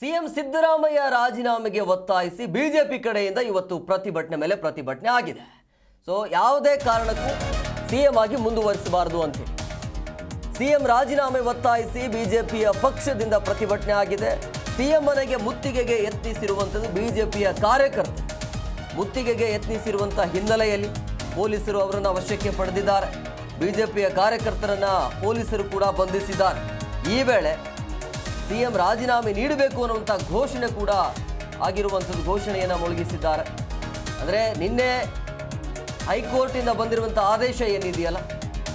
CM Siddaramaiah ರಾಜೀನಾಮೆಗೆ ಒತ್ತಾಯಿಸಿ BJP ಕಡೆಯಿಂದ ಇವತ್ತು ಪ್ರತಿಭಟನೆ ಮೇಲೆ ಪ್ರತಿಭಟನೆ ಆಗಿದೆ. ಸೊ, ಯಾವುದೇ ಕಾರಣಕ್ಕೂ ಸಿಎಂ ಆಗಿ ಮುಂದುವರಿಸಬಾರದು ಅಂತೇಳಿ ಸಿಎಂ ರಾಜೀನಾಮೆ ಒತ್ತಾಯಿಸಿ ಬಿಜೆಪಿಯ ಪಕ್ಷದಿಂದ ಪ್ರತಿಭಟನೆ ಆಗಿದೆ. ಸಿಎಂ ಮನೆಗೆ ಮುತ್ತಿಗೆಗೆ ಯತ್ನಿಸಿರುವಂಥದ್ದು ಬಿಜೆಪಿಯ ಕಾರ್ಯಕರ್ತರು. ಮುತ್ತಿಗೆಗೆ ಯತ್ನಿಸಿರುವಂಥ ಹಿನ್ನೆಲೆಯಲ್ಲಿ ಪೊಲೀಸರು ಅವರನ್ನು ವಶಕ್ಕೆ ಪಡೆದಿದ್ದಾರೆ. ಬಿಜೆಪಿಯ ಕಾರ್ಯಕರ್ತರನ್ನ ಪೊಲೀಸರು ಕೂಡ ಬಂಧಿಸಿದ್ದಾರೆ. ಈ ವೇಳೆ ಸಿಎಂ ರಾಜೀನಾಮೆ ನೀಡಬೇಕು ಅನ್ನುವಂಥ ಘೋಷಣೆ ಕೂಡ ಆಗಿರುವಂಥದ್ದು ಘೋಷಣೆಯನ್ನು ಮೊಳಗಿಸಿದ್ದಾರೆ. ಅಂದರೆ ನಿನ್ನೆ ಹೈಕೋರ್ಟಿಂದ ಬಂದಿರುವಂಥ ಆದೇಶ ಏನಿದೆಯಲ್ಲ,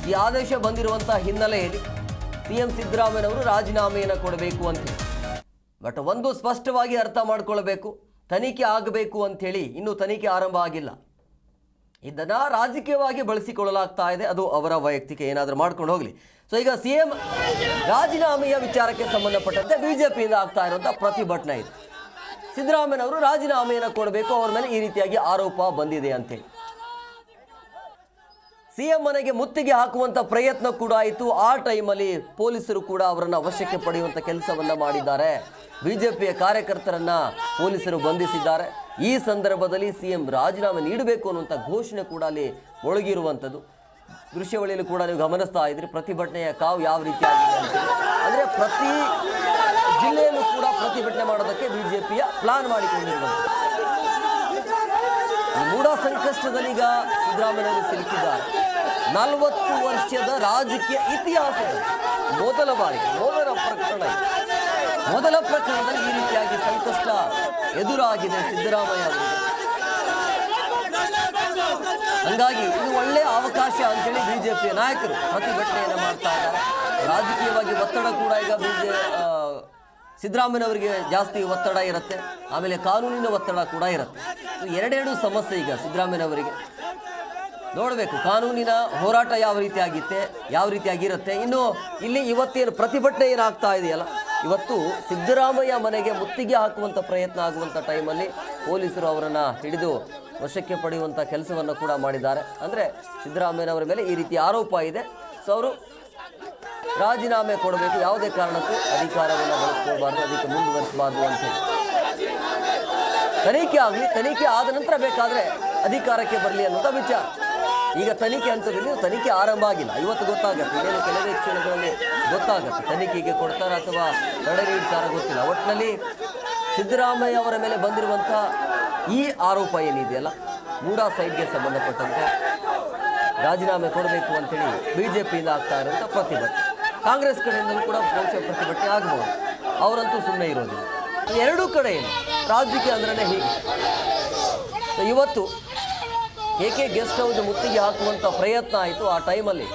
ಈ ಆದೇಶ ಬಂದಿರುವಂಥ ಹಿನ್ನೆಲೆಯಲ್ಲಿ ಸಿ ಎಂ ಸಿದ್ದರಾಮಯ್ಯನವರು ರಾಜೀನಾಮೆಯನ್ನು ಕೊಡಬೇಕು ಅಂತೇಳಿ ಬಟ್ ಒಂದು ಸ್ಪಷ್ಟವಾಗಿ ಅರ್ಥ ಮಾಡಿಕೊಳ್ಬೇಕು, ತನಿಖೆ ಆಗಬೇಕು ಅಂಥೇಳಿ ಇನ್ನೂ ತನಿಖೆ ಆರಂಭ ಆಗಿಲ್ಲ. ಇದನ್ನ ರಾಜಕೀಯವಾಗಿ ಬಳಸಿಕೊಳ್ಳಲಾಗ್ತಾ ಇದೆ. ಅದು ಅವರ ವೈಯಕ್ತಿಕ ಏನಾದರೂ ಮಾಡ್ಕೊಂಡು ಹೋಗಲಿ. ಸೊ ಈಗ ಸಿ ಎಂ ರಾಜೀನಾಮೆಯ ವಿಚಾರಕ್ಕೆ ಸಂಬಂಧಪಟ್ಟಂತೆ ಬಿಜೆಪಿಯಿಂದ ಆಗ್ತಾ ಇರುವಂಥ ಪ್ರತಿಭಟನೆ ಇದೆ. ಸಿದ್ದರಾಮಯ್ಯನವರು ರಾಜೀನಾಮೆಯನ್ನು ಕೊಡಬೇಕು, ಅವರ ಮೇಲೆ ಈ ರೀತಿಯಾಗಿ ಆರೋಪ ಬಂದಿದೆ ಅಂತೇಳಿ ಸಿಎಂ ಮನೆಗೆ ಮುತ್ತಿಗೆ ಹಾಕುವಂತ ಪ್ರಯತ್ನ ಕೂಡ ಆಯಿತು. ಆ ಟೈಮಲ್ಲಿ ಪೊಲೀಸರು ಕೂಡ ಅವರನ್ನು ಅವಶ್ಯಕ್ಕೆ ಪಡೆಯುವಂಥ ಕೆಲಸವನ್ನ ಮಾಡಿದ್ದಾರೆ. ಬಿಜೆಪಿಯ ಕಾರ್ಯಕರ್ತರನ್ನ ಪೊಲೀಸರು ಬಂಧಿಸಿದ್ದಾರೆ. ಈ ಸಂದರ್ಭದಲ್ಲಿ ಸಿಎಂ ರಾಜೀನಾಮೆ ನೀಡಬೇಕು ಅನ್ನುವಂಥ ಘೋಷಣೆ ಕೂಡ ಅಲ್ಲಿ ಒಳಗಿರುವಂಥದ್ದು ದೃಶ್ಯವಳಿಯಲ್ಲಿ ಕೂಡ ನೀವು ಗಮನಿಸ್ತಾ ಇದ್ರಿ ಪ್ರತಿಭಟನೆಯ ಕಾವು ಯಾವ ರೀತಿ ಅಂದರೆ ಪ್ರತಿ ಜಿಲ್ಲೆಯಲ್ಲೂ ಕೂಡ ಪ್ರತಿಭಟನೆ ಮಾಡೋದಕ್ಕೆ ಬಿಜೆಪಿಯ ಪ್ಲಾನ್ ಮಾಡಿಕೊಂಡಿರುವಂಥದ್ದು. ಮೂಡ ಮೂಢ ಈಗ ಸಿಲುಕಿದ್ದಾರೆ. ನಲವತ್ತು ವರ್ಷದ ರಾಜಕೀಯ ಇತಿಹಾಸ ಮೊದಲ ಬಾರಿ ಮೊದಲ ಪ್ರಕರಣ ಮೊದಲ ಪ್ರಕರಣದಲ್ಲಿ ಈ ಸಂಕಷ್ಟ ಎದುರಾಗಿದೆ, ಸಿದ್ದರಾಮಯ್ಯ ಹಂಗಾಗಿ ಇದು ಒಳ್ಳೆಯ ಅವಕಾಶ ಅಂತೇಳಿ ಬಿಜೆಪಿಯ ನಾಯಕರು ಪ್ರತಿಭಟನೆಯನ್ನು ಮಾಡ್ತಾ ಇದ್ದಾರೆ. ರಾಜಕೀಯವಾಗಿ ಒತ್ತಡ ಕೂಡ ಈಗ ಬಿಜೆ ಸಿದ್ದರಾಮಯ್ಯನವರಿಗೆ ಜಾಸ್ತಿ ಒತ್ತಡ ಇರುತ್ತೆ. ಆಮೇಲೆ ಕಾನೂನಿನ ಒತ್ತಡ ಕೂಡ ಇರುತ್ತೆ. ಎರಡೆರಡು ಸಮಸ್ಯೆ ಈಗ ಸಿದ್ದರಾಮಯ್ಯನವರಿಗೆ. ನೋಡಬೇಕು, ಕಾನೂನಿನ ಹೋರಾಟ ಯಾವ ರೀತಿಯಾಗಿತ್ತೆ, ಯಾವ ರೀತಿಯಾಗಿರುತ್ತೆ. ಇನ್ನು ಇಲ್ಲಿ ಇವತ್ತೇನು ಪ್ರತಿಭಟನೆ ಏನಾಗ್ತಾ ಇದೆಯಲ್ಲ ಇವತ್ತು ಸಿದ್ದರಾಮಯ್ಯ ಮನೆಗೆ ಮುತ್ತಿಗೆ ಹಾಕುವಂಥ ಪ್ರಯತ್ನ ಆಗುವಂಥ ಟೈಮಲ್ಲಿ ಪೊಲೀಸರು ಅವರನ್ನು ಹಿಡಿದು ವಶಕ್ಕೆ ಪಡೆಯುವಂಥ ಕೆಲಸವನ್ನು ಕೂಡ ಮಾಡಿದ್ದಾರೆ. ಅಂದರೆ ಸಿದ್ದರಾಮಯ್ಯನವರ ಮೇಲೆ ಈ ರೀತಿ ಆರೋಪ ಇದೆ. ಸೊ ಅವರು ರಾಜೀನಾಮೆ ಕೊಡಬೇಕು. ಯಾವುದೇ ಕಾರಣಕ್ಕೂ ಅಧಿಕಾರವನ್ನು ಬಳಸ್ಕೊಳ್ಬಾರ್ದು, ಅದಕ್ಕೆ ಮುಂದುವರಿಸಬಾರ್ದು ಅಂತ ಹೇಳಿ. ತನಿಖೆ ಆಗಲಿ, ತನಿಖೆ ಆದ ನಂತರ ಬೇಕಾದರೆ ಅಧಿಕಾರಕ್ಕೆ ಬರಲಿ ಅನ್ನೋದು ವಿಚಾರ. ಈಗ ತನಿಖೆ ಹಂತದಲ್ಲಿ ತನಿಖೆ ಆರಂಭ ಆಗಿಲ್ಲ. ಇವತ್ತು ಗೊತ್ತಾಗುತ್ತೆ. ಇನ್ನೇನು ಕೆಲವೇ ಕ್ಷಣಗಳಲ್ಲಿ ಗೊತ್ತಾಗುತ್ತೆ. ತನಿಖೆಗೆ ಕೊಡ್ತಾರ ಅಥವಾ ತಡೆಗೆ ಇಡ್ತಾರ ಗೊತ್ತಿಲ್ಲ. ಒಟ್ಟಿನಲ್ಲಿ ಸಿದ್ದರಾಮಯ್ಯ ಅವರ ಮೇಲೆ ಬಂದಿರುವಂಥ ಈ ಆರೋಪ ಏನಿದೆಯಲ್ಲ, ಮೂಡಾ ಸೈಡ್ಗೆ ಸಂಬಂಧಪಟ್ಟಂತೆ ರಾಜೀನಾಮೆ ಕೊಡಬೇಕು ಅಂತೇಳಿ ಬಿಜೆಪಿಯಿಂದ ಆಗ್ತಾ ಇರುವಂಥ ಪ್ರತಿಭಟನೆ. ಕಾಂಗ್ರೆಸ್ ಕಡೆಯಿಂದಲೂ ಕೂಡ ಬಹುಶಃ ಪ್ರತಿಭಟನೆ ಆಗಬಹುದು ಅವರಂತೂ ಸುಮ್ಮನೆ ಇರೋದಿಲ್ಲ. ಎರಡೂ ಕಡೆಯಲ್ಲಿ ರಾಜಕೀಯ ಅಂದ್ರೆ ಹೀಗೆ. ಇವತ್ತು ಕೆ ಕೆ ಗೆಸ್ಟ್ ಹೌಸ್ ಮುತ್ತಿಗೆ ಹಾಕುವಂಥ ಪ್ರಯತ್ನ ಆಯಿತು ಆ ಟೈಮಲ್ಲಿ?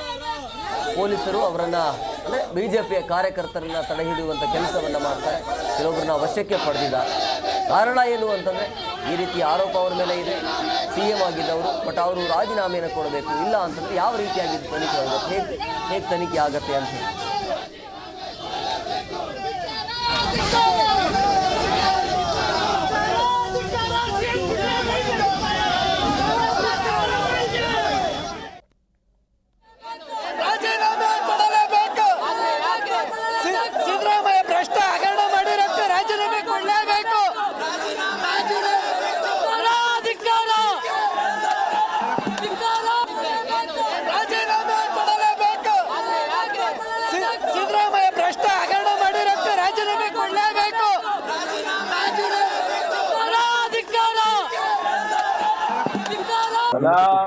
ಪೊಲೀಸರು ಅವರನ್ನು, ಅಂದರೆ ಬಿ ಜೆ ಪಿಯ ಕಾರ್ಯಕರ್ತರನ್ನು ತಡೆ ಹಿಡಿಯುವಂಥ ಕೆಲಸವನ್ನು ಮಾಡ್ತಾರೆ. ಕೆಲವೊಬ್ಬರನ್ನ ವಶಕ್ಕೆ ಪಡೆದಿದ್ದಾರೆ ಕಾರಣ ಏನು ಅಂತಂದರೆ, ಈ ರೀತಿ ಆರೋಪ ಅವರ ಮೇಲೆ ಇದೆ. ಸಿ ಎಂ ಆಗಿದ್ದವರು, ಬಟ್ ಅವರು ರಾಜೀನಾಮೆಯನ್ನು ಕೊಡಬೇಕು, ಇಲ್ಲ ಅಂತಂದರೆ ಯಾವ ರೀತಿಯಾಗಿ ತನಿಖೆ ಆಗುತ್ತೆ, ಹೇಗೆ ಹೇಗೆ ತನಿಖೆ ಆಗುತ್ತೆ ಅಂತ ಹೇಳಿ ರಾಜೀನಾಮೆ ಕೊಡಲೇಬೇಕು ಸಿ- ಸಿದ್ದರಾಮಯ್ಯ ಭ್ರಷ್ಟ ಹಗರಣ ಮಾಡಿರಕ್ಕೆ ರಾಜೀನಾಮೆ ಕೊಡಲೇಬೇಕು ಧಿಕ್ಕಾರ! ರಾಜೀನಾಮೆ ಕೊಡಲೇಬೇಕು ಸಿ- ಸಿದ್ದರಾಮಯ್ಯ ಭ್ರಷ್ಟ ಹಗರಣ ಮಾಡಿರಕ್ಕೆ ರಾಜೀನಾಮೆ ಕೊಡಲೇಬೇಕು ಧಿಕ್ಕಾರ! ಫಲ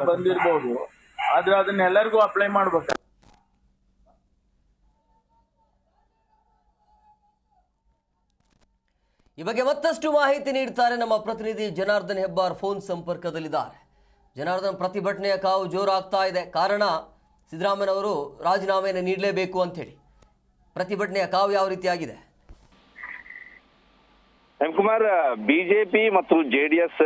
ಬಂದಿರ್ಬೋದು. ಆದ್ರೆ ಅದನ್ನ ಎಲ್ಲರಿಗೂ ಅಪ್ಲೈ ಮಾಡ್ಬೇಕು. ಈ ಬಗ್ಗೆ ಮತ್ತಷ್ಟು ಮಾಹಿತಿ ನೀಡ್ತಾರೆ ನಮ್ಮ ಪ್ರತಿನಿಧಿ ಜನಾರ್ದನ್ ಹೆಬ್ಬಾರ್ ಫೋನ್ ಸಂಪರ್ಕದಲ್ಲಿದ್ದಾರೆ. ಜನಾರ್ದನ್, ಪ್ರತಿಭಟನೆಯ ಕಾವು ಜೋರಾಗ್ತಾ ಇದೆ. ಕಾರಣ, ಸಿದ್ದರಾಮಯ್ಯನವರು ರಾಜೀನಾಮೆಯನ್ನು ನೀಡಲೇಬೇಕು ಅಂತೇಳಿ ಪ್ರತಿಭಟನೆಯ ಕಾವು ಯಾವ ರೀತಿಯಾಗಿದೆ? ಕುಮಾರ್ ಬಿಜೆಪಿ ಮತ್ತು ಜೆಡಿಎಸ್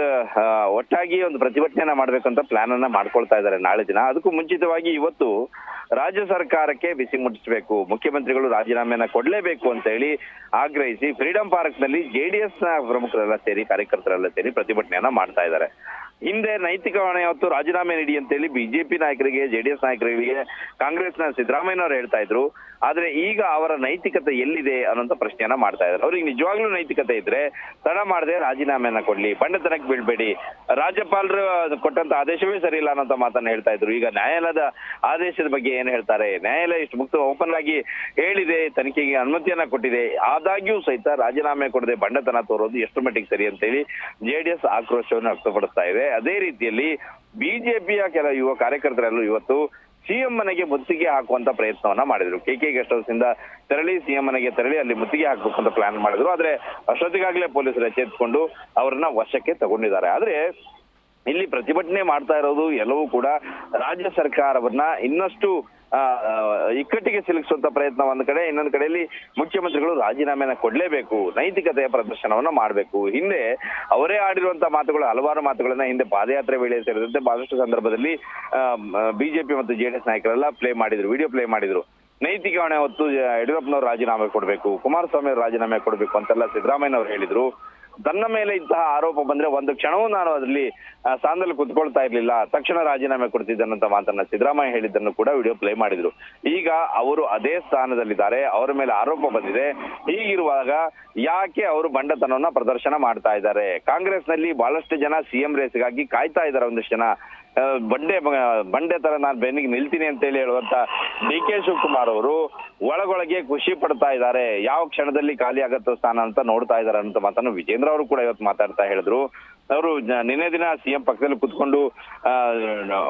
ಒಟ್ಟಾಗಿ ಒಂದು ಪ್ರತಿಭಟನೆಯನ್ನ ಮಾಡಬೇಕಂತ ಪ್ಲಾನ್ ಅನ್ನ ಮಾಡ್ಕೊಳ್ತಾ ಇದ್ದಾರೆ ನಾಳೆ ದಿನ. ಅದಕ್ಕೂ ಮುಂಚಿತವಾಗಿ ಇವತ್ತು ರಾಜ್ಯ ಸರ್ಕಾರಕ್ಕೆ ಬಿಸಿ ಮುಟ್ಟಿಸಬೇಕು, ಮುಖ್ಯಮಂತ್ರಿಗಳು ರಾಜೀನಾಮೆಯನ್ನ ಕೊಡಲೇಬೇಕು ಅಂತ ಹೇಳಿ ಆಗ್ರಹಿಸಿ ಫ್ರೀಡಂ ಪಾರ್ಕ್ನಲ್ಲಿ ಜೆಡಿಎಸ್ನ ಪ್ರಮುಖರೆಲ್ಲ ಸೇರಿ, ಕಾರ್ಯಕರ್ತರೆಲ್ಲ ಸೇರಿ ಪ್ರತಿಭಟನೆಯನ್ನ ಮಾಡ್ತಾ ಇದ್ದಾರೆ. ಹಿಂದೆ ನೈತಿಕ ಹೊಣೆ ಹೊತ್ತು ರಾಜೀನಾಮೆ ನೀಡಿ ಅಂತೇಳಿ ಬಿಜೆಪಿ ನಾಯಕರಿಗೆ, ಜೆಡಿಎಸ್ ನಾಯಕರಿಗೆ, ಕಾಂಗ್ರೆಸ್ನ ಸಿದ್ದರಾಮಯ್ಯನವರು ಹೇಳ್ತಾ ಇದ್ರು. ಆದ್ರೆ ಈಗ ಅವರ ನೈತಿಕತೆ ಎಲ್ಲಿದೆ ಅನ್ನೋಂತ ಪ್ರಶ್ನೆಯನ್ನ ಮಾಡ್ತಾ ಇದ್ದಾರೆ. ಅವ್ರಿಗೆ ನಿಜವಾಗ್ಲೂ ನೈತಿಕತೆ ಇದ್ರೆ ತಡ ಮಾಡದೆ ರಾಜೀನಾಮೆಯನ್ನ ಕೊಡ್ಲಿ, ಬಂಡತನಕ್ಕೆ ಬೀಳ್ಬೇಡಿ. ರಾಜ್ಯಪಾಲರು ಕೊಟ್ಟಂತ ಆದೇಶವೇ ಸರಿ ಇಲ್ಲ ಅನ್ನೋಂತ ಮಾತನ್ನ ಹೇಳ್ತಾ ಇದ್ರು. ಈಗ ನ್ಯಾಯಾಲಯದ ಆದೇಶದ ಬಗ್ಗೆ ಏನ್ ಹೇಳ್ತಾರೆ? ನ್ಯಾಯಾಲಯ ಇಷ್ಟು ಮುಕ್ತ ಓಪನ್ ಆಗಿ ಹೇಳಿದೆ, ತನಿಖೆಗೆ ಅನುಮತಿಯನ್ನ ಕೊಟ್ಟಿದೆ. ಆದಾಗ್ಯೂ ಸಹಿತ ರಾಜೀನಾಮೆ ಕೊಡದೆ ಬಂಡತನ ತೋರೋದು ಎಷ್ಟು ಮಟ್ಟಿಗೆ ಸರಿ ಅಂತೇಳಿ ಜೆಡಿಎಸ್ ಆಕ್ರೋಶವನ್ನು ವ್ಯಕ್ತಪಡಿಸ್ತಾ ಇದೆ. ಅದೇ ರೀತಿಯಲ್ಲಿ ಬಿಜೆಪಿಯ ಕೆಲ ಯುವ ಕಾರ್ಯಕರ್ತರಲ್ಲೂ ಇವತ್ತು ಸಿಎಂ ಮನೆಗೆ ಮುತ್ತಿಗೆ ಹಾಕುವಂತ ಪ್ರಯತ್ನವನ್ನ ಮಾಡಿದ್ರು. ಕೆ ಕೆ ಗೆಸ್ಟ್ ಹೌಸ್ ಇಂದ ತೆರಳಿ ಸಿಎಂ ಮನೆಗೆ ತೆರಳಿ ಅಲ್ಲಿ ಮುತ್ತಿಗೆ ಹಾಕಬೇಕು ಅಂತ ಪ್ಲಾನ್ ಮಾಡಿದ್ರು. ಆದ್ರೆ ಅಷ್ಟೊತ್ತಿಗಾಗಲೇ ಪೊಲೀಸರು ಎಚ್ಚೆತ್ಕೊಂಡು ಅವರನ್ನ ವಶಕ್ಕೆ ತಗೊಂಡಿದ್ದಾರೆ. ಆದ್ರೆ ಇಲ್ಲಿ ಪ್ರತಿಭಟನೆ ಮಾಡ್ತಾ ಇರೋದು ಎಲ್ಲವೂ ಕೂಡ ರಾಜ್ಯ ಸರ್ಕಾರವನ್ನ ಇನ್ನಷ್ಟು ಇಕ್ಕಟ್ಟಿಗೆ ಸಿಲುಕಿಸುವಂತ ಪ್ರಯತ್ನ ಒಂದ್ ಕಡೆ, ಇನ್ನೊಂದ್ ಕಡೆಯಲ್ಲಿ ಮುಖ್ಯಮಂತ್ರಿಗಳು ರಾಜೀನಾಮೆನ ಕೊಡ್ಲೇಬೇಕು, ನೈತಿಕತೆಯ ಪ್ರದರ್ಶನವನ್ನ ಮಾಡಬೇಕು. ಹಿಂದೆ ಅವರೇ ಆಡಿರುವಂತಹ ಮಾತುಗಳು, ಹಲವಾರು ಮಾತುಗಳನ್ನ ಹಿಂದೆ ಪಾದಯಾತ್ರೆ ವೇಳೆ ಸೇರಿದಂತೆ ಬಹಳಷ್ಟು ಸಂದರ್ಭದಲ್ಲಿ ಬಿಜೆಪಿ ಮತ್ತು ಜೆಡಿಎಸ್ ನಾಯಕರೆಲ್ಲ ಪ್ಲೇ ಮಾಡಿದ್ರು ವಿಡಿಯೋ ಪ್ಲೇ ಮಾಡಿದ್ರು. ನೈತಿಕ ಹೊಣೆ ಹೊತ್ತು ಯಡಿಯೂರಪ್ಪನವ್ರು ರಾಜೀನಾಮೆ ಕೊಡಬೇಕು, ಕುಮಾರಸ್ವಾಮಿ ಅವರು ರಾಜೀನಾಮೆ ಕೊಡಬೇಕು ಅಂತೆಲ್ಲ ಸಿದ್ದರಾಮಯ್ಯ ಅವರು ಹೇಳಿದ್ರು. ತನ್ನ ಮೇಲೆ ಇಂತಹ ಆರೋಪ ಬಂದ್ರೆ ಒಂದು ಕ್ಷಣವೂ ನಾನು ಅದರಲ್ಲಿ ಸ್ಥಾನದಲ್ಲಿ ಕುತ್ಕೊಳ್ತಾ ಇರ್ಲಿಲ್ಲ. ತಕ್ಷಣ ರಾಜೀನಾಮೆ ಕೊಡ್ತಿದ್ದನಂತ ಮಾತನ್ನ ಸಿದ್ದರಾಮಯ್ಯ ಹೇಳಿದ್ದನ್ನು ಕೂಡ ವಿಡಿಯೋ ಪ್ಲೇ ಮಾಡಿದ್ರು. ಈಗ ಅವರು ಅದೇ ಸ್ಥಾನದಲ್ಲಿದ್ದಾರೆ, ಅವರ ಮೇಲೆ ಆರೋಪ ಬಂದಿದೆ. ಹೀಗಿರುವಾಗ ಯಾಕೆ ಅವರು ಬಂಡತನವನ್ನ ಪ್ರದರ್ಶನ ಮಾಡ್ತಾ ಇದ್ದಾರೆ? ಕಾಂಗ್ರೆಸ್ನಲ್ಲಿ ಬಹಳಷ್ಟು ಜನ ಸಿಎಂ ರೇಸ್ಗಾಗಿ ಕಾಯ್ತಾ ಇದ್ದಾರೆ ಒಂದಷ್ಟು ಜನ. ಬಂಡೆ ಬಂಡೆ ತರ ನಾನು ಬೆನ್ನಿಗೆ ನಿಲ್ತೀನಿ ಅಂತ ಹೇಳಿ ಹೇಳುವಂತ ಡಿ ಕೆ ಶಿವಕುಮಾರ್ ಅವರು ಒಳಗೊಳಗೆ ಖುಷಿ ಪಡ್ತಾ ಇದ್ದಾರೆ. ಯಾವ ಕ್ಷಣದಲ್ಲಿ ಖಾಲಿ ಆಗತ್ತೋ ಸ್ಥಾನ ಅಂತ ನೋಡ್ತಾ ಇದ್ದಾರೆ ಅಂತ ಮಾತನ್ನು ವಿಜೇಂದ್ರ ಅವರು ಕೂಡ ಇವತ್ತು ಮಾತಾಡ್ತಾ ಹೇಳಿದ್ರು. ಅವರು ನಿನ್ನೆ ದಿನ ಸಿಎಂ ಪಕ್ಕದಲ್ಲಿ ಕುತ್ಕೊಂಡು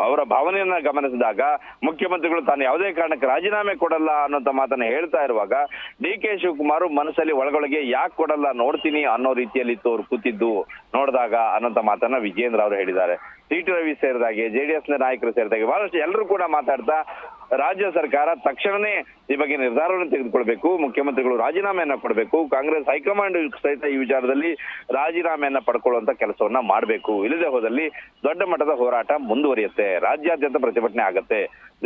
ಅವರ ಭಾವನೆಯನ್ನ ಗಮನಿಸಿದಾಗ ಮುಖ್ಯಮಂತ್ರಿಗಳು ತಾನು ಯಾವುದೇ ಕಾರಣಕ್ಕೆ ರಾಜೀನಾಮೆ ಕೊಡಲ್ಲ ಅನ್ನೋಂತ ಮಾತನ್ನ ಹೇಳ್ತಾ ಇರುವಾಗ ಡಿ ಕೆ ಶಿವಕುಮಾರ್ ಮನಸ್ಸಲ್ಲಿ ಒಳಗೊಳಗೆ ಯಾಕೆ ಕೊಡಲ್ಲ ನೋಡ್ತೀನಿ ಅನ್ನೋ ರೀತಿಯಲ್ಲಿ ಇತ್ತು ಅವ್ರು ಕೂತಿದ್ದು ನೋಡಿದಾಗ ಅನ್ನೋಂತ ಮಾತನ್ನ ವಿಜೇಂದ್ರ ಅವರು ಹೇಳಿದ್ದಾರೆ. ಟಿ ರವಿ ಸೇರಿದಾಗೆ ಜೆಡಿಎಸ್ನ ನಾಯಕರು ಸೇರಿದಾಗೆ, ಬಹಳಷ್ಟು ಎಲ್ಲರೂ ಕೂಡ ಮಾತಾಡ್ತಾ ರಾಜ್ಯ ಸರ್ಕಾರ ತಕ್ಷಣನೇ ಈ ಬಗ್ಗೆ ನಿರ್ಧಾರವನ್ನು ತೆಗೆದುಕೊಳ್ಬೇಕು, ಮುಖ್ಯಮಂತ್ರಿಗಳು ರಾಜೀನಾಮೆಯನ್ನ ಕೊಡಬೇಕು, ಕಾಂಗ್ರೆಸ್ ಹೈಕಮಾಂಡ್ ಸಹಿತ ಈ ವಿಚಾರದಲ್ಲಿ ರಾಜೀನಾಮೆಯನ್ನ ಪಡ್ಕೊಳ್ಳುವಂತ ಕೆಲಸವನ್ನ ಮಾಡಬೇಕು. ಇಲ್ಲದೆ ಹೋದಲ್ಲಿ ದೊಡ್ಡ ಮಟ್ಟದ ಹೋರಾಟ ಮುಂದುವರಿಯುತ್ತೆ. ರಾಜ್ಯಾದ್ಯಂತ ಪ್ರತಿಭಟನೆ ಆಗತ್ತೆ.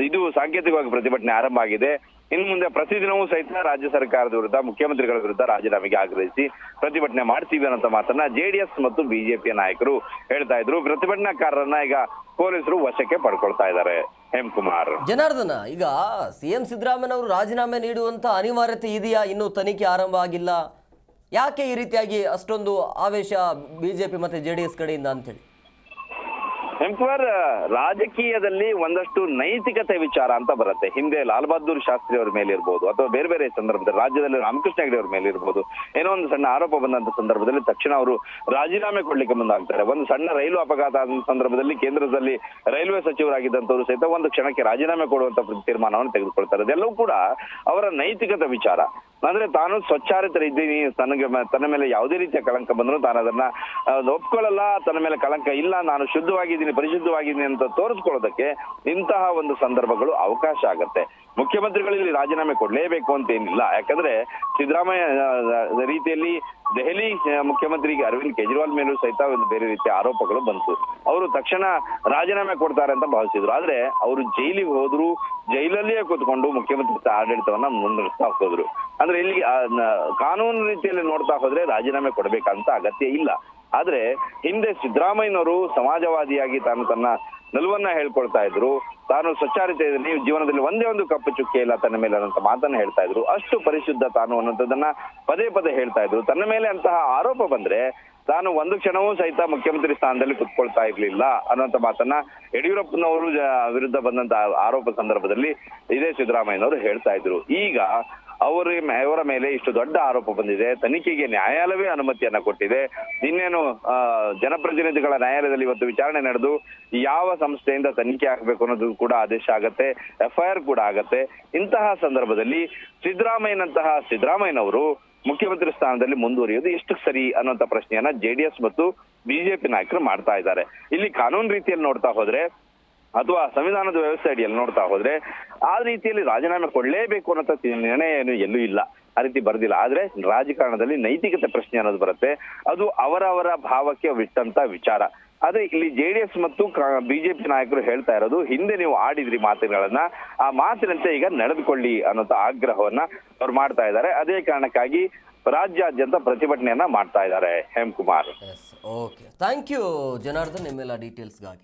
ಇದು ಸಾಂಕೇತಿಕವಾಗಿ ಪ್ರತಿಭಟನೆ ಆರಂಭ ಆಗಿದೆ. ಇನ್ನು ಮುಂದೆ ಪ್ರತಿದಿನವೂ ಸಹಿತ ರಾಜ್ಯ ಸರ್ಕಾರದ ವಿರುದ್ಧ, ಮುಖ್ಯಮಂತ್ರಿಗಳ ವಿರುದ್ಧ ರಾಜೀನಾಮೆಗೆ ಆಗ್ರಹಿಸಿ ಪ್ರತಿಭಟನೆ ಮಾಡ್ತೀವಿ ಅನ್ನೋ ಮಾತನ್ನ ಜೆಡಿಎಸ್ ಮತ್ತು ಬಿಜೆಪಿಯ ನಾಯಕರು ಹೇಳ್ತಾ ಇದ್ರು. ಪ್ರತಿಭಟನಾಕಾರರನ್ನ ಈಗ ಪೊಲೀಸರು ವಶಕ್ಕೆ ಪಡ್ಕೊಳ್ತಾ ಇದ್ದಾರೆ. ಹೇಮಕುಮಾರ್ ಜನಾರ್ದನ, ಈಗ ಸಿಎಂ ಸಿದ್ದರಾಮಯ್ಯ ಅವರು ರಾಜೀನಾಮೆ ನೀಡುವಂತ ಅನಿವಾರ್ಯತೆ ಇದೆಯಾ? ಇನ್ನೂ ತನಿಖೆ ಆರಂಭ ಆಗಿಲ್ಲ. ಯಾಕೆ ಈ ರೀತಿಯಾಗಿ ಅಷ್ಟೊಂದು ಆವೇಶ ಬಿಜೆಪಿ ಮತ್ತೆ ಜೆಡಿಎಸ್ ಕಡೆಯಿಂದ ಅಂತೇಳಿ? ಹೇಮಕುಮಾರ್ ರಾಜಕೀಯದಲ್ಲಿ ಒಂದಷ್ಟು ನೈತಿಕತೆ ವಿಚಾರ ಅಂತ ಬರುತ್ತೆ. ಹಿಂದೆ ಲಾಲ್ ಬಹದ್ದೂರ್ ಶಾಸ್ತ್ರಿ ಅವ್ರ ಮೇಲೆ ಇರ್ಬೋದು, ಅಥವಾ ಬೇರೆ ಬೇರೆ ಸಂದರ್ಭದಲ್ಲಿ ರಾಜ್ಯದಲ್ಲಿ ರಾಮಕೃಷ್ಣ ಹೆಗಡೆ ಅವರ ಮೇಲೆ ಇರ್ಬೋದು, ಏನೋ ಒಂದು ಸಣ್ಣ ಆರೋಪ ಬಂದಂತ ಸಂದರ್ಭದಲ್ಲಿ ತಕ್ಷಣ ಅವರು ರಾಜೀನಾಮೆ ಕೊಡ್ಲಿಕ್ಕೆ ಮುಂದಾಗ್ತಾರೆ. ಒಂದು ಸಣ್ಣ ರೈಲು ಅಪಘಾತ ಆದ ಸಂದರ್ಭದಲ್ಲಿ ಕೇಂದ್ರದಲ್ಲಿ ರೈಲ್ವೆ ಸಚಿವರಾಗಿದ್ದಂತವರು ಸಹಿತ ಒಂದು ಕ್ಷಣಕ್ಕೆ ರಾಜೀನಾಮೆ ಕೊಡುವಂತ ತೀರ್ಮಾನವನ್ನು ತೆಗೆದುಕೊಳ್ತಾರೆ. ಅದೆಲ್ಲವೂ ಕೂಡ ಅವರ ನೈತಿಕತೆ ವಿಚಾರ. ಅಂದ್ರೆ ತಾನು ಸ್ವಚ್ಛಾರಿತರಿದ್ದೀನಿ, ತನಗೆ ಮ- ತನ್ನ ಮೇಲೆ ಯಾವುದೇ ರೀತಿಯ ಕಳಂಕ ಬಂದರೂ ತಾನು ಅದನ್ನ ಒಪ್ಕೊಳ್ಳಲ್ಲ, ತನ್ನ ಮೇಲೆ ಕಳಂಕ ಇಲ್ಲ, ನಾನು ಶುದ್ಧವಾಗಿದ್ದೀನಿ, ಪರಿಶುದ್ಧವಾಗಿದ್ದೀನಿ ಅಂತ ತೋರಿಸ್ಕೊಳ್ಳೋದಕ್ಕೆ ಇಂತಹ ಒಂದು ಸಂದರ್ಭಗಳು ಅವಕಾಶ ಆಗತ್ತೆ. ಮುಖ್ಯಮಂತ್ರಿಗಳು ಇಲ್ಲಿ ರಾಜೀನಾಮೆ ಕೊಡ್ಲೇಬೇಕು ಅಂತ ಏನಿಲ್ಲ. ಯಾಕಂದ್ರೆ ಸಿದ್ದರಾಮಯ್ಯ ರೀತಿಯಲ್ಲಿ ದೆಹಲಿ ಮುಖ್ಯಮಂತ್ರಿ ಅರವಿಂದ್ ಕೇಜ್ರಿವಾಲ್ ಮೇಲೂ ಸಹಿತ ಒಂದು ಬೇರೆ ರೀತಿಯ ಆರೋಪಗಳು ಬಂತು. ಅವರು ತಕ್ಷಣ ರಾಜೀನಾಮೆ ಕೊಡ್ತಾರೆ ಅಂತ ಭಾವಿಸಿದ್ರು. ಆದ್ರೆ ಅವರು ಜೈಲಿಗೆ ಹೋದ್ರು, ಜೈಲಲ್ಲಿಯೇ ಕೂತ್ಕೊಂಡು ಮುಖ್ಯಮಂತ್ರಿ ಆಡಳಿತವನ್ನ ಮುನ್ನಡೆಸ್ತಾ ಹೋದ್ರು. ಅಂದ್ರೆ ಇಲ್ಲಿ ಕಾನೂನು ರೀತಿಯಲ್ಲಿ ನೋಡ್ತಾ ಹೋದ್ರೆ ರಾಜೀನಾಮೆ ಕೊಡಬೇಕಂತ ಅಗತ್ಯ ಇಲ್ಲ. ಆದ್ರೆ ಹಿಂದೆ ಸಿದ್ದರಾಮಯ್ಯನವರು ಸಮಾಜವಾದಿಯಾಗಿ ತಾನು ತನ್ನ ನಿಲುವನ್ನ ಹೇಳ್ಕೊಳ್ತಾ ಇದ್ರು. ತಾನು ಸ್ವಚ್ಛಾರಿತ ನೀವು ಜೀವನದಲ್ಲಿ ಒಂದೇ ಒಂದು ಕಪ್ಪು ಚುಕ್ಕೆ ಇಲ್ಲ ತನ್ನ ಮೇಲೆ ಅನ್ನೋಂಥ ಮಾತನ್ನ ಹೇಳ್ತಾ ಇದ್ರು. ಅಷ್ಟು ಪರಿಶುದ್ಧ ತಾನು ಅನ್ನೋಂಥದ್ದನ್ನ ಪದೇ ಪದೇ ಹೇಳ್ತಾ ಇದ್ರು. ತನ್ನ ಮೇಲೆ ಅಂತಹ ಆರೋಪ ಬಂದ್ರೆ ತಾನು ಒಂದು ಕ್ಷಣವೂ ಸಹಿತ ಮುಖ್ಯಮಂತ್ರಿ ಸ್ಥಾನದಲ್ಲಿ ಕುತ್ಕೊಳ್ತಾ ಇರ್ಲಿಲ್ಲ ಅನ್ನುವಂಥ ಮಾತನ್ನ ಯಡಿಯೂರಪ್ಪನವರು ವಿರುದ್ಧ ಬಂದಂತ ಆರೋಪ ಸಂದರ್ಭದಲ್ಲಿ ಇದೇ ಸಿದ್ದರಾಮಯ್ಯನವರು ಹೇಳ್ತಾ ಇದ್ರು. ಈಗ ಅವರ ಅವರ ಮೇಲೆ ಇಷ್ಟು ದೊಡ್ಡ ಆರೋಪ ಬಂದಿದೆ. ತನಿಖೆಗೆ ನ್ಯಾಯಾಲಯವೇ ಅನುಮತಿಯನ್ನ ಕೊಟ್ಟಿದೆ. ಇನ್ನೇನು ಜನಪ್ರತಿನಿಧಿಗಳ ನ್ಯಾಯಾಲಯದಲ್ಲಿ ಇವತ್ತು ವಿಚಾರಣೆ ನಡೆದು ಯಾವ ಸಂಸ್ಥೆಯಿಂದ ತನಿಖೆ ಆಗಬೇಕು ಅನ್ನೋದು ಕೂಡ ಆದೇಶ ಆಗತ್ತೆ, ಎಫ್ಐಆರ್ ಕೂಡ ಆಗತ್ತೆ. ಇಂತಹ ಸಂದರ್ಭದಲ್ಲಿ ಸಿದ್ದರಾಮಯ್ಯನಂತಹ ಸಿದ್ದರಾಮಯ್ಯನವರು ಮುಖ್ಯಮಂತ್ರಿ ಸ್ಥಾನದಲ್ಲಿ ಮುಂದುವರಿಯೋದು ಎಷ್ಟು ಸರಿ ಅನ್ನುವಂತ ಪ್ರಶ್ನೆಯನ್ನ ಜೆಡಿಎಸ್ ಮತ್ತು ಬಿಜೆಪಿ ನಾಯಕರು ಮಾಡ್ತಾ ಇದ್ದಾರೆ. ಇಲ್ಲಿ ಕಾನೂನು ರೀತಿಯಲ್ಲಿ ನೋಡ್ತಾ ಹೋದ್ರೆ ಅಥವಾ ಸಂವಿಧಾನದ ವ್ಯವಸ್ಥೆ ಅಡಿಯಲ್ಲಿ ನೋಡ್ತಾ ಹೋದ್ರೆ, ಆ ರೀತಿಯಲ್ಲಿ ರಾಜೀನಾಮೆ ಕೊಡ್ಲೇಬೇಕು ಅನ್ನೋ ನಿರ್ಣಯ ಏನು ಎಲ್ಲೂ ಇಲ್ಲ. ಆ ರೀತಿ ಬರ್ದಿಲ್ಲ. ಆದ್ರೆ ರಾಜಕಾರಣದಲ್ಲಿ ನೈತಿಕತೆ ಪ್ರಶ್ನೆ ಅನ್ನೋದು ಬರುತ್ತೆ. ಅದು ಅವರವರ ಭಾವಕ್ಕೆ ಬಿಟ್ಟಂತ ವಿಚಾರ. ಆದ್ರೆ ಇಲ್ಲಿ ಜೆಡಿಎಸ್ ಮತ್ತು ಬಿಜೆಪಿ ನಾಯಕರು ಹೇಳ್ತಾ ಇರೋದು, ಹಿಂದೆ ನೀವು ಆಡಿದ್ರಿ ಮಾತುಗಳನ್ನ, ಆ ಮಾತಿನಂತೆ ಈಗ ನಡೆದುಕೊಳ್ಳಿ ಅನ್ನೋ ಆಗ್ರಹವನ್ನ ಅವ್ರು ಮಾಡ್ತಾ ಇದ್ದಾರೆ. ಅದೇ ಕಾರಣಕ್ಕಾಗಿ ರಾಜ್ಯಾದ್ಯಂತ ಪ್ರತಿಭಟನೆಯನ್ನ ಮಾಡ್ತಾ ಇದ್ದಾರೆ Hemakumar. Okay thank you Janardhan, ನಿಮ್ಮೆಲ್ಲ ಡೀಟೇಲ್ಸ್ಗಾಗಿ